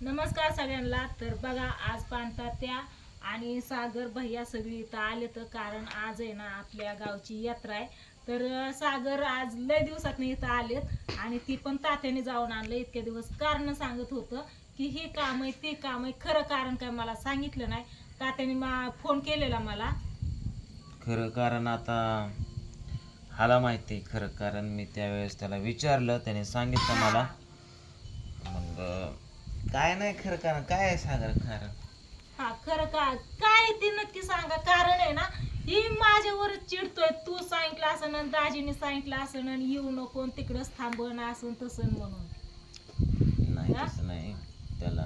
नमस्कार सगळ्यांना. तर बघा आज पाणता त्या आणि सागर भैया सगळी इथं आले तर कारण आज आहे ना आपल्या गावची यात्रा आहे. तर सागर आज लय दिवसात इथं आलेत आणि ती पण तात्याने जाऊन आणलं. इतक्या दिवस कारण सांगत होतं की हे काम आहे ते काम आहे. खरं कारण काय मला सांगितलं नाही. तात्याने मा फोन केलेला मला. खरं कारण आता हाला माहिती आहे. खरं कारण मी त्यावेळेस त्याला विचारलं. त्याने सांगितलं मला. मग काय नाही खरं कारण काय आहे सागर कारण हा खरं का काय ते नक्की सांगा. कारण आहे ना ही माझ्यावरच चिडतोय. तू सांगितलं असं आणि दाजीने सांगितलं असं आणि येऊ नको आणि तिकडंच थांबण असं तसं म्हणून. नाही हा? तसं नाही. त्याला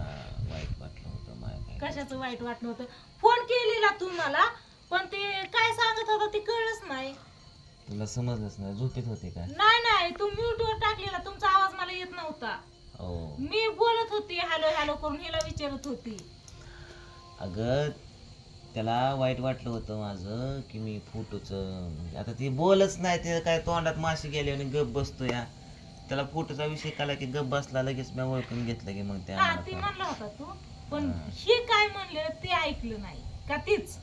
वाईट वाटलं होतं मला काय कशाचं वाईट वाटलं होतं? फोन केलेला तू मला पण ते काय सांगत होता ते कळलंच नाही. तुला समजलंच नाही झोपेत होते का? नाही नाही तू म्यूटवर टाकलेला. तुमचा आवाज मला येत नव्हता. मी बोलत होती हॅलो हॅलो करून हिला विचारत होती. अगं त्याला वाईट वाटलं होतं माझं की मी फोटोचं म्हणजे आता ती बोलच नाही ते काय तोंडात मासे गेले आणि गप बसतो या. त्याला फोटोचा विषय काला की गप बसला लगेच मी ओळखून घेतलं की मग त्या हा ती म्हणला होता तू पण हा. हे काय म्हणले ते ऐकलं नाही का तीच?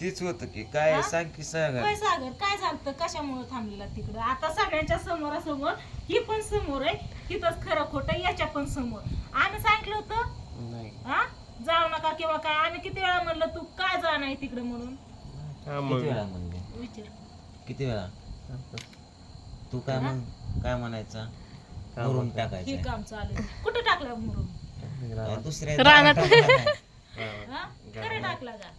तीच होतं की काय हा? सांग की सागर काय सागर काय झालं कशामुळे थांबलेला तिकडं? आता सगळ्यांच्या समोरासमोर ही पण समोर आहे तिथंच खरं खोटं याच्या पण समोर. आम्ही सांगितलं होतं? नाही. हा? जाऊ नका किंवा काय आम्ही किती वेळा म्हणलं तू काय जा नाही तिकडे म्हणून? हा किती मग. वेळा म्हणले? विचार. किती वेळा? तू काय? म्हण काय म्हणायचा? काय? हे टाकायचं काम चालू आहे. कुठं टाकलं मुरुम? काय दुसऱ्या रानात. हा? खरं टाकला का?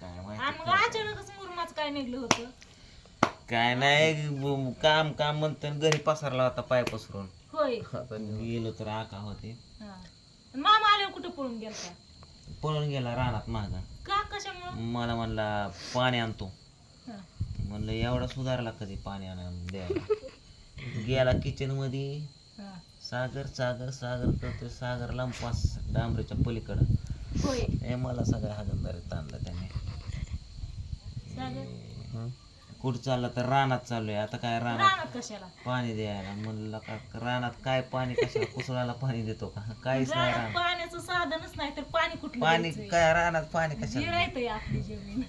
काय आणि माहिती मग अचानकच मुरुमाच काय निघलं होतं? काय नाही ब- काम काम म्हणतो आणि घरी पसरला होता पाय पसरून. होय. गेलो तर आका होते. हा. आणि मामा आल्यावर कुठं पळून गेलता? पळून गेला रानात माझा का कशामुळं? मला म्हणला पाणी आणतो. हा. म्हणलं एवढा सुधारला कधी पाणी आणून द्यायला? गेला किचनमध्ये हा. सागर सागर सागर करतोय सागरला पाच डांबरीच्या पलीकडं. होय. हे मला सगळ्या हागंदारीत कुठं चालला तर रानात चाललोय. आता काय रानात? रानात कशाला? पाणी द्यायला. म्हणलं का रानात काय पाणी कशाला? कुसळाला पाणी देतो का? काहीच नाही रानात रान पाण्याचं साधनच नाही तर पाणी कुठलं पाणी द्यायचंय? काय रानात पाणी कशाला? जिरायतंय आपली जमीन.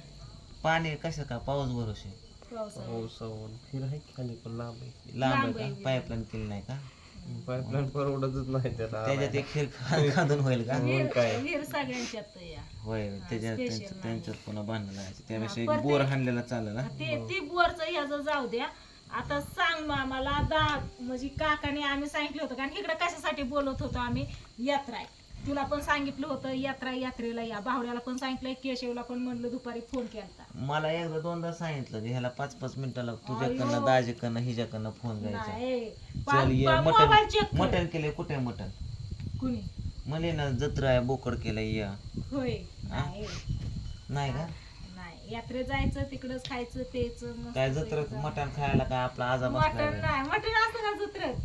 पाणी कसं का? पाऊस भरोसे पावसाळ्यात. सवन फिर आहे. की खाली पण लांब आहे. लांब आहे. का? पाईपलाईन केली नाही का? पाईपलाईन परवडतच नाही त्याला त्याच्यात एक खीर खा- खांदून होईल का? काय? विहीर सगळ्यांच्यात या होय त्याच्यात. त्यांच्यात पुन्हा बांधलं जायचं त्यापेक्षा हा, एक परत बोर हाणलेला चालेल ना? ते ती बोरचं ह्याचं जाऊ द्या. आता सांग मग आम्हाला दा म्हणजे काकाने आम्ही सांगितलं होतं कारण इकडे कशासाठी बोलत होतो आम्ही? यात्रा आहे. तुला पण सांगितलं होतं यात्रा यात्रेला या. बावड्याला पण सांगितलंय केशवला पण म्हणलं दुपारी फोन केलता. मला एकदा दोनदा सांगितलं की ह्याला पाच पाच मिनिटाला तुझ्याकडनं. दाजीकडनं हिच्याकडनं फोन घ्यायचा. नाही चल ये चेक मटन मटन केले कुठे मटन कुणी? म्हणे ना जत्रा आहे बोकड केलं या. होय? नाही नाही का? नाही यात्रेत जायचं तिकडच खायचं तेच काय जायचं. मटण खायला काय आपला आजा मटण बसला नाही मटण असतं का जत्रेत.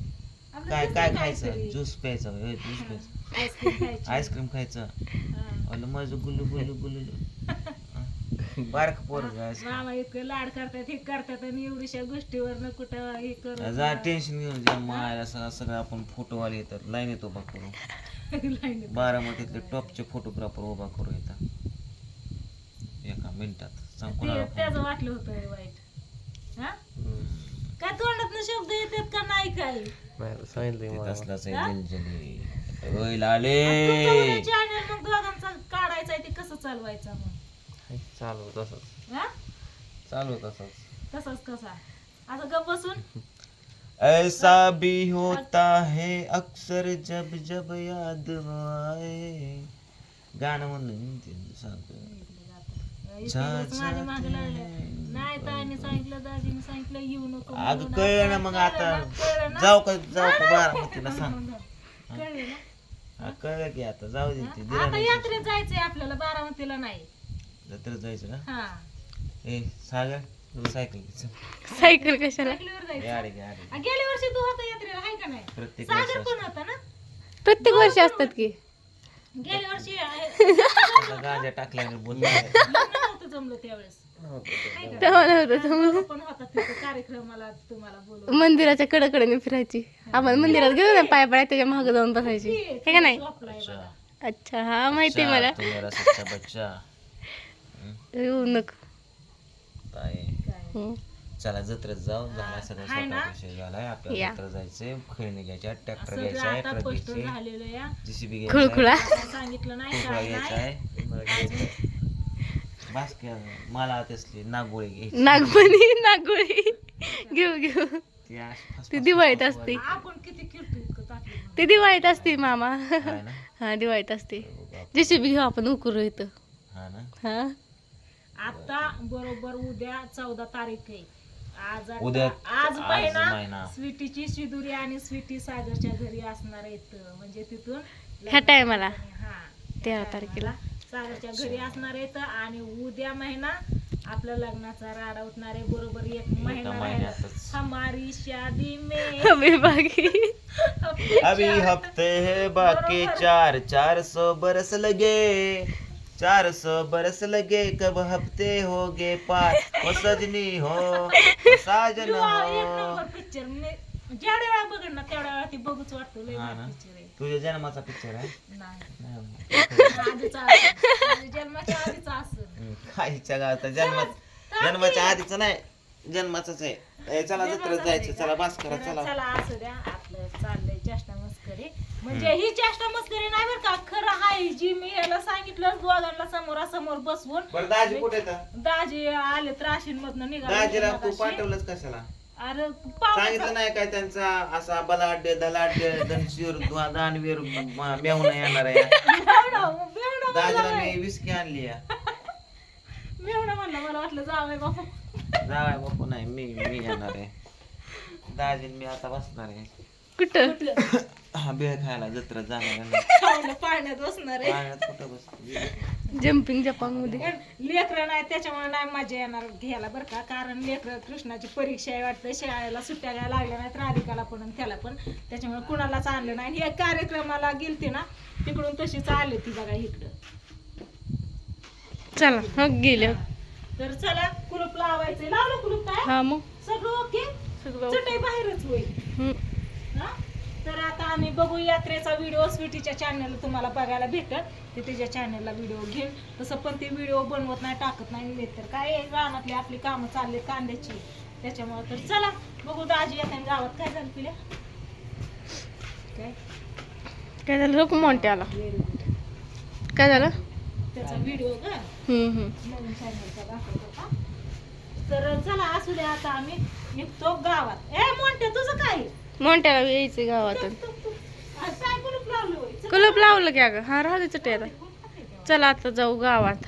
काय काय. खायचं? ज्यूस प्यायचं होय, ज्यूस प्यायचं. आईस्क्रीम खायची. हा. अलं माझं गुल्लू गुल्लू गुल्लू बारक पोर मामा इतकं लाड करतात हे करतात आणि एवढ्याशा गोष्टीवर कुठं हे करू जा टेन्शन घेऊन जे मायला सगळं सगळं आपण फोटोवाले येतात. लाईन येतो उभा करू. बारामतीतले टॉपचे फोटोग्राफर उभा करू येतात. एका मिनिटात. सांग त्याचं वाटलं होतं वाईट. हा? काय तोंडात शब्द येतात का नाही काय नाही सांगितलंय ते मला. तसलाच हा? आहे दिलजली होय लाले. चॅनल मग दोघांचा काढायचा आहे ते कसं चालवायचं मग? हाय, चालू तसंच. हा? चालू तसंच. तसंच कसा असं गप बसून? ऐसा भी होता है अक्सर जब जब याद आए. गाणं म्हणलं ते सांगतो. माझ्या मागे लागले. ताईने सांगितलं दाजीने सांगितलं येऊ नको अगं म्हणून. कळलं ना मग आता. कळलं ना? जाऊ का जाऊ का बारामतीला सांग. कळलं ना. हा, कळलं की आता जाऊ दे ते दिला आता नाही यात्रेत जायचंय आपल्याला बारामतीला नाही. जत्रेत जायचं का? हा. ए सागर सायकल घे, चल. सायकल कशाला? सायकलीवर जायचं. घे, घे. आ, गेल्या वर्षी तू होता यात्रेला आहे का नाही? प्रत्येक सागर वर्षी पण होता ना? प्रत्येक वर्षी असतात की. गेल्या वर्षी आहे. गांजा टाकल्याने बोल लग्न नव्हतं जमलं त्यावेळेस. तेव्हा नव्हतं कार्यक्रमाला तुम्हाला मंदिराच्या कडेकडेने फिरायची. आपण मंदिरात गेलो ना पाय पाय त्याच्यामागे जाऊन बसायची. हे का नाही. अच्छा. हा माहिती आहे मला. तू मेरा सच्चा बच्चा येऊ नको. ताई काय हम्म. चला जत्रेत जाऊ झाला सगळं विषय झालाय. आपल्याला या. जत्रा जायचंय खेळणी घ्यायच्या ट्रॅक्टर सगळं घ्यायचा आहे आता ट्रक स्पष्ट घ्यायचे झालेलं या. जेसीबी खुळखुळा. सांगितलं नाही घ्यायचा आहे. मला तसली नागोळी घ्यायची. नागपणी नागोळी. घेऊ घेऊ. ती अशी दिवाळीत असते. आपण किती किरतो इतकं ताटलं ती दिवाळीत असते मामा. आहे ना? हा दिवाळीत असते. जेसीबी घेऊ आपण उकरू इथं. हा ना? हा? आता बरोबर उद्या चौदा तारीख आहे. आज आता- उद्या आज आज महिना. महिना. स्वीटीची शिदुरी आणि स्वीटी सागरच्या घरी असणार आहेत. म्हणजे तिथून ह्या टायमाला. हा. तेरा तारखेला. घरी असणार आहेत आणि उद्या महिना आपल्या लग्नाचा राडा उठणार आहे बरोबर एक महिना राहिला. हमारी शादी में. हमी बाकी. अभी हफ़्ते है बाकी चार चार सौ बरस लगे. चार सौ बरस लगे कब हफ़्ते हो गए पार? ओ सजनी हो साजन हो. नंबर पिक्चर जेवढ्या वेळा बघ ना तेवढ्या वेळा ती बघूच वाटतो लय हा ना? भारी पिक्चर आहे. तुझ्या जन्माचा पिक्चर आहे? नाही. नाही. आधीचा असेल. म्हणजे जन्माच्या आधीचा असेल. हम्म, जन्मात जन्माच्या आधीच नाही जन्माचाच आहे. ए, चला जत्रेत जायचं चला बास करा चला. चला असू द्या. आपलं चाललंय चेष्टा मस्करी. म्हणजे ही चेष्टा मस्करी नाही बरं का? खरं हाय जी मी याला सांगितलं दोघांना समोरासमोर बसवून. बरं दाजी कुठे दाजी आले त्राशीन मधनं दाजीला तू निघाले. पाठवलंच कशाला? अरे पाहुणे सांगितलं नाही काय त्यांचा असा बलाढ्य धलाढ्य धनशीर ध्वा- दानवीर म- मेहुणा येणार आहे. मेवणा मेवणा दाजीला म्हणला मी विस्की आणली आहे. मेवणा म्हणलं मला वाटलं जावंय बापू. जावाय बापू नाही मी मी येणार आहे. दाजी मी आता बसणार आहे. कुठं? हा बेळ खायला जत्रेत जाणार आहे पाण्यात बसणार आहे. पाण्यात कुठं बस जम्पिंग जपांगमध्ये पण लेकरं नाही त्याच्यामुळे नाही मजा येणार घ्यायला बरं का. कारण लेकरं कृष्णाची परीक्षा आहे वाटतं. शाळेला सुट्ट्या घ्यायला लागल्या नाहीत राधिकाला पण आणि त्याला पण. त्याच्यामुळे कुणालाच आणलं नाही. आणि हे कार्यक्रमाला गेलते ना तिकडून तशीच आले ती बघा इकडं. चला हो गेले तर चला कुलूप लावायचं लावलं कुलूप काय? हा मग. सगळं ओके? सगळं चटई बाहेरच होईल. हम्म. हा? तर आता आम्ही बघू यात्रेचा व्हिडिओ स्वीटीच्या चॅनलला तुम्हाला बघायला भेटल. ते तिच्या चॅनलला व्हिडिओ घेईन तसं पण ते व्हिडिओ बनवत नाही टाकत नाही. मी तर काय रानातली आपली कामं चालले कांद्याची. त्याच्यामुळे तर चला बघू दाजी येते गावात काय झालं पिल्या काय? काय झालं? रोख मोठ्याला. व्हेरी गुड काय झालं? त्याचा व्हिडिओ का नवीन चॅनलचा दाखवत होता तर चला असू द्या आता आम्ही निघतो गावात. ए मोठ्या तुझं काय मोठ्याला यायचं गावातून. कुलूप लावलं की अगं. हा राहू चटे आता. चला आता जाऊ गावात.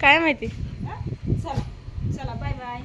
काय माहिती? चला. चला बाय बाय.